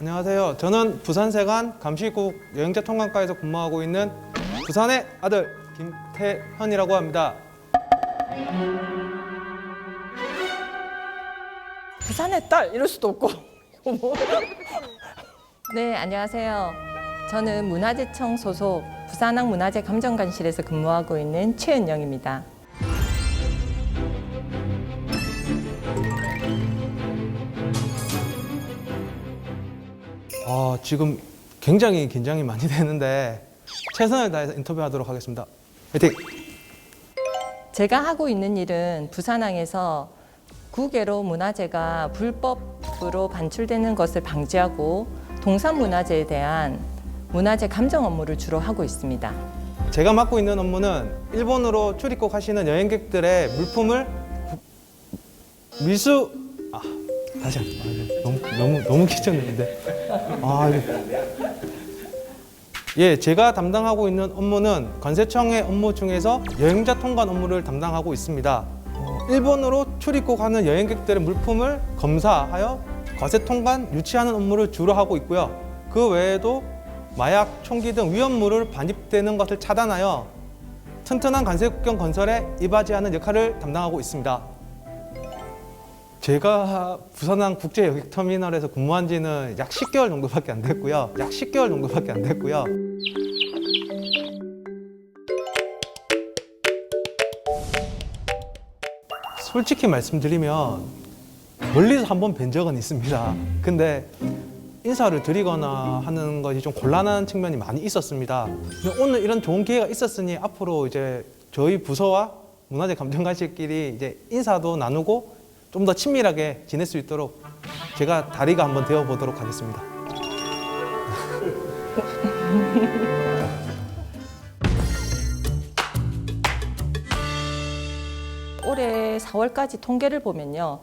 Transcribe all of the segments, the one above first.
안녕하세요. 저는 부산세관 감시국 여행자 통관과에서 근무하고 있는 부산의 아들 김태현이라고 합니다. 부산의 딸 이럴 수도 없고 뭐. 네 안녕하세요. 저는 문화재청 소속 부산항 문화재 감정관실에서 근무하고 있는 최은영입니다. 아, 지금 굉장히 긴장이 많이 되는데 최선을 다해서 인터뷰하도록 하겠습니다. 화이팅! 제가 하고 있는 일은 부산항에서 구개로 문화재가 불법으로 반출되는 것을 방지하고 동산 문화재에 대한 문화재 감정 업무를 주로 하고 있습니다. 제가 맡고 있는 업무는 일본으로 출입국 하시는 여행객들의 물품을 미수 아 다시 한 번. 아, 이거 너무 너무 너무 귀찮는데 아 이거 예 제가 담당하고 있는 업무는 관세청의 업무 중에서 여행자 통관 업무를 담당하고 있습니다. 어, 일본으로 출입국 하는 여행객들의 물품을 검사하여 과세 통관 유치하는 업무를 주로 하고 있고요. 그 외에도 마약, 총기 등 위험물을 반입되는 것을 차단하여 튼튼한 관세국경 건설에 이바지하는 역할을 담당하고 있습니다. 제가 부산항 국제 여객 터미널에서 근무한 지는 약 10개월 정도밖에 안 됐고요. 약 10개월 정도밖에 안 됐고요. 솔직히 말씀드리면 멀리서 한 번 뵌 적은 있습니다. 근데 인사를 드리거나 하는 것이 좀 곤란한 측면이 많이 있었습니다. 오늘 이런 좋은 기회가 있었으니 앞으로 이제 저희 부서와 문화재 감정관실끼리 이제 인사도 나누고 좀 더 친밀하게 지낼 수 있도록 제가 다리가 한번 되어 보도록 하겠습니다. 올해 4월까지 통계를 보면요.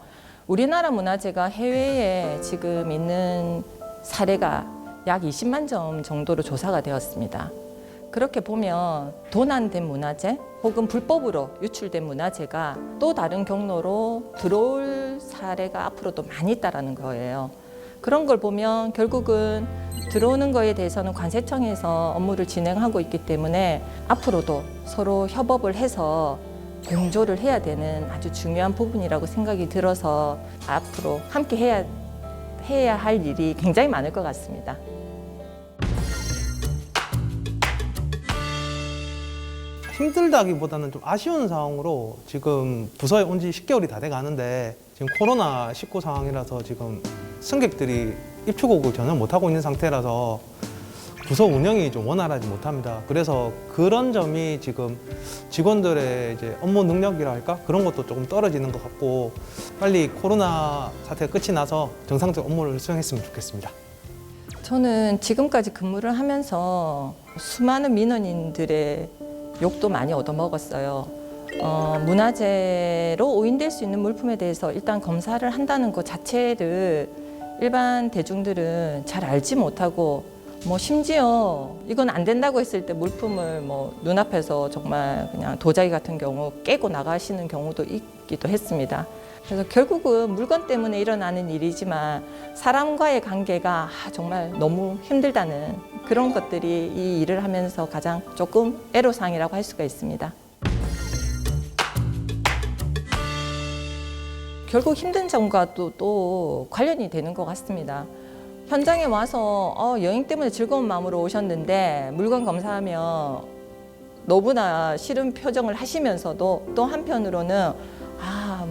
우리나라 문화재가 해외에 지금 있는 사례가 약 20만 점 정도로 조사가 되었습니다. 그렇게 보면 도난된 문화재 혹은 불법으로 유출된 문화재가 또 다른 경로로 들어올 사례가 앞으로도 많이 있다라는 거예요. 그런 걸 보면 결국은 들어오는 거에 대해서는 관세청에서 업무를 진행하고 있기 때문에 앞으로도 서로 협업을 해서 공조를 해야 되는 아주 중요한 부분이라고 생각이 들어서 앞으로 함께 해야 해야 할 일이 굉장히 많을 것 같습니다. 힘들다기보다는 좀 아쉬운 상황으로 지금 부서에 온 지 10개월이 다 돼 가는데 지금 코로나 19 상황이라서 지금 승객들이 입출국을 전혀 못 하고 있는 상태라서 부서 운영이 좀 원활하지 못합니다. 그래서 그런 점이 지금 직원들의 이제 업무 능력이라 할까 그런 것도 조금 떨어지는 것 같고 빨리 코로나 사태가 끝이 나서 정상적 업무를 수행했으면 좋겠습니다. 저는 지금까지 근무를 하면서 수많은 민원인들의 욕도 많이 얻어먹었어요. 어, 문화재로 오인될 수 있는 물품에 대해서 일단 검사를 한다는 것 자체를 일반 대중들은 잘 알지 못하고 뭐 심지어 이건 안 된다고 했을 때 물품을 뭐 눈앞에서 정말 그냥 도자기 같은 경우 깨고 나가시는 경우도 있기도 했습니다. 그래서 결국은 물건 때문에 일어나는 일이지만 사람과의 관계가 아, 정말 너무 힘들다는 그런 것들이 이 일을 하면서 가장 조금 애로사항이라고 할 수가 있습니다. 결국 힘든 점과 또, 또 관련이 되는 것 같습니다. 현장에 와서 어, 여행 때문에 즐거운 마음으로 오셨는데 물건 검사하면 너무나 싫은 표정을 하시면서도 또 한편으로는 아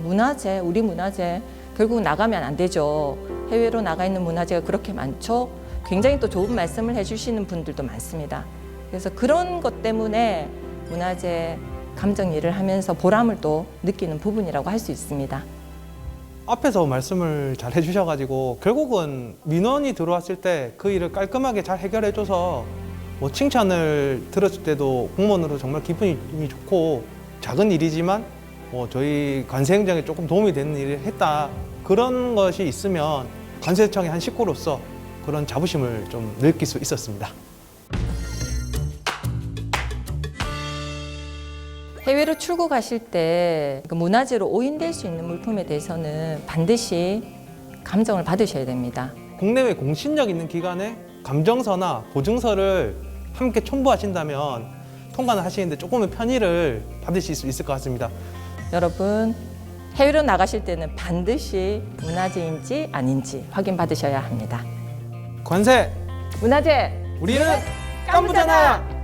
문화재 우리 문화재 결국 나가면 안 되죠. 해외로 나가 있는 문화재가 그렇게 많죠? 굉장히 또 좋은 말씀을 해주시는 분들도 많습니다. 그래서 그런 것 때문에 문화재 감정 일을 하면서 보람을 또 느끼는 부분이라고 할 수 있습니다. 앞에서 말씀을 잘 해주셔가지고 결국은 민원이 들어왔을 때 그 일을 깔끔하게 잘 해결해줘서 뭐 칭찬을 들었을 때도 공무원으로 정말 기분이 좋고 작은 일이지만 뭐 저희 관세 행정에 조금 도움이 되는 일을 했다 그런 것이 있으면 관세청의 한 식구로서 그런 자부심을 좀 느낄 수 있었습니다. 해외로 출국하실 때그 문화재로 오인될 수 있는 물품에 대해서는 반드시 감정을 받으셔야 됩니다. 국내외 공신력 있는 기관에 감정서나 보증서를 함께 첨부하신다면 통관을 하시는데 조금의 편의를 받으실 수 있을 것 같습니다. 여러분 해외로 나가실 때는 반드시 문화재인지 아닌지 확인 받으셔야 합니다. 관세 문화재 우리는 깜부잖아.